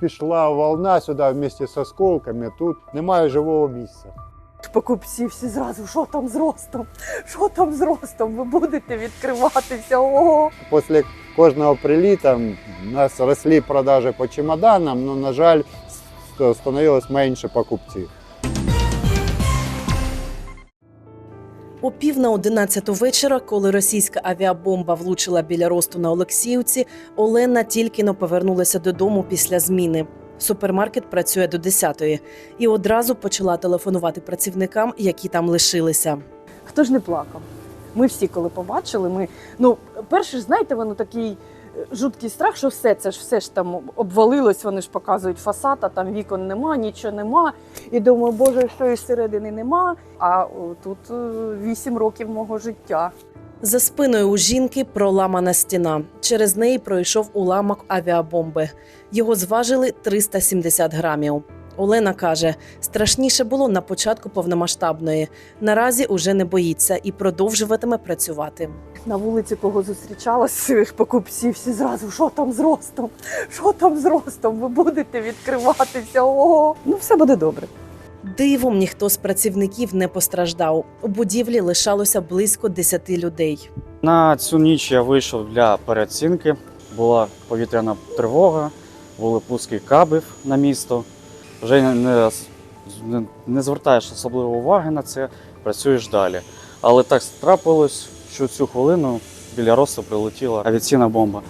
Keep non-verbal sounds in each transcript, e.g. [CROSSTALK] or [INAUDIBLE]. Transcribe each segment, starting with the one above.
пішла волна сюди вместе з осколками, тут немає живого місця. Покупці всі зразу, що там з ростом? Що там з ростом? Ви будете відкриватися? Ого! Після кожного приліта у нас росли продажі по чемоданам, але, на жаль, ст- становилось менше покупців. О пів на одинадцяту вечора, коли російська авіабомба влучила біля росту на Олексіївці, Олена тільки но повернулася додому після зміни. Супермаркет працює до 10-ї і одразу почала телефонувати працівникам, які там лишилися. Хто ж не плакав? Ми всі, коли побачили, ми ну перше знаєте, воно такий жуткий страх, що все це ж все ж там обвалилось. Вони ж показують фасад, а там вікон нема, нічого нема. І думаю, боже, що і середини нема. А тут е, вісім років мого життя. За спиною у жінки проламана стіна. Через неї пройшов уламок авіабомби. Його зважили 370 грамів. Олена каже, страшніше було на початку повномасштабної. Наразі уже не боїться і продовжуватиме працювати. На вулиці кого зустрічала з своїх покупців, всі зразу, що там з ростом? Що там з ростом? Ви будете відкриватися? Ого! Ну все буде добре. Дивом ніхто з працівників не постраждав. У будівлі лишалося близько 10 людей. На цю ніч я вийшов для переоцінки. Була повітряна тривога, були пуски кабів на місто. Вже не, не, не звертаєш особливо уваги на це, працюєш далі. Але так трапилось, що цю хвилину біля росту прилетіла авіаційна бомба.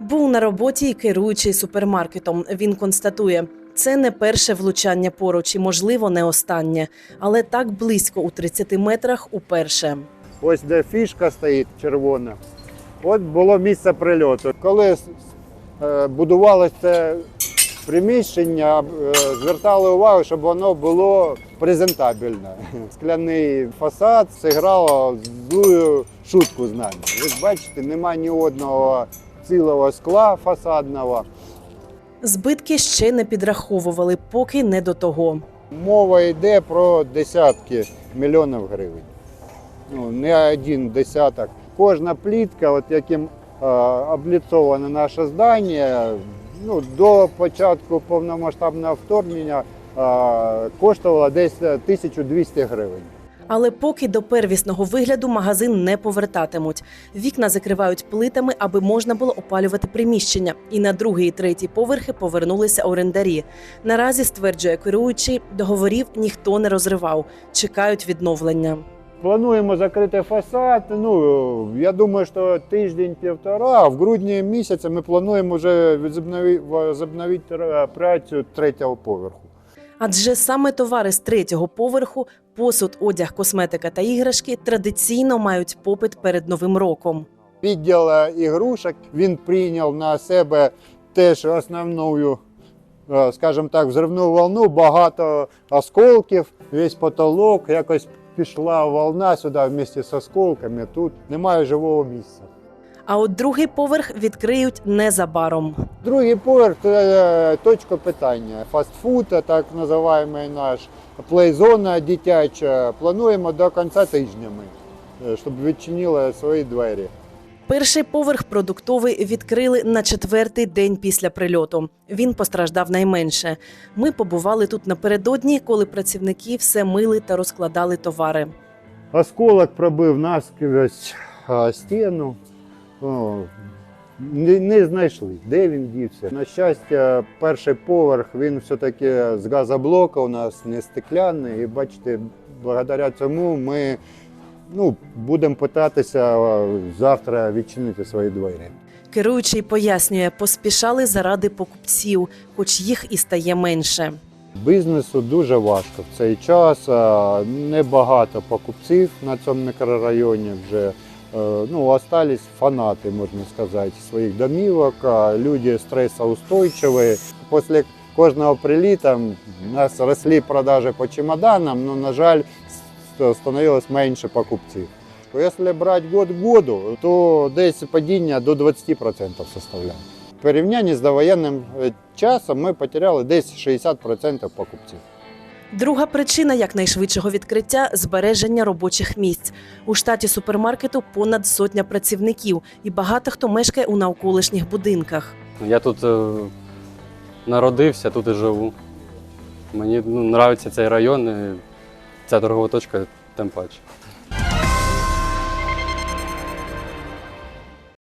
Був на роботі і керуючий супермаркетом. Він констатує, це не перше влучання поруч і, можливо, не останнє, але так близько у 30 метрах уперше. Ось де фішка стоїть червона. От було місце прильоту. Коли е, будувалося це приміщення, е, звертали увагу, щоб воно було презентабельне. [LAUGHS] Скляний фасад зіграло злую шутку з нами. Ви бачите, немає ні одного цілого скла фасадного. Збитки ще не підраховували, поки не до того. Мова йде про десятки мільйонів гривень. Ну, не один десяток. Кожна плітка, от яким е, обліцоване наше здання, ну, до початку повномасштабного вторгнення е, коштувала десь 1200 гривень. Але поки до первісного вигляду магазин не повертатимуть. Вікна закривають плитами, аби можна було опалювати приміщення. І на другий і третій поверхи повернулися орендарі. Наразі стверджує керуючий, договорів ніхто не розривав. Чекають відновлення. Плануємо закрити фасад. Ну я думаю, що тиждень-півтора. а В грудні місяці ми плануємо вже відзобнови- возобновити е, працю третього поверху. Адже саме товари з третього поверху, посуд, одяг, косметика та іграшки традиційно мають попит перед новим роком. Відділ е, ігрушок він прийняв на себе теж основну, е, скажімо так, взривну волну, багато осколків, весь потолок, якось пішла волна сюди вместе з осколками. Тут немає живого місця. А от другий поверх відкриють незабаром. Другий поверх це е, точка питання. Фастфуд, так називаємо наш плейзона дитяча. Плануємо до кінця тижня ми, е, щоб відчинили свої двері. Перший поверх продуктовий відкрили на четвертий день після прильоту. Він постраждав найменше. Ми побували тут напередодні, коли працівники все мили та розкладали товари. Осколок пробив наскрізь стіну. Не, не знайшли, де він дівся. На щастя, перший поверх він все-таки з газоблока у нас не стекляний. І бачите, благодаря цьому ми ну, будемо питатися завтра відчинити свої двері. Керуючий пояснює, поспішали заради покупців, хоч їх і стає менше. Бізнесу дуже важко в цей час. Небагато покупців на цьому мікрорайоні вже. Е, Ну, остались фанати, можна сказати, своїх домівок. Люди стресоустойчиві. Після кожного приліта у нас росли продажі по чемоданам, але, на жаль, становилось менше покупців. Якщо брати год к году, то десь падіння до 20% составляє. В порівнянні з довоєнним е, часом ми потеряли десь 60% покупців. Друга причина якнайшвидшого відкриття збереження робочих місць. У штаті супермаркету понад сотня працівників, і багато хто мешкає у навколишніх будинках. Я тут е, народився, тут і живу. Мені ну, подобається цей район, і ця торгова точка тим паче.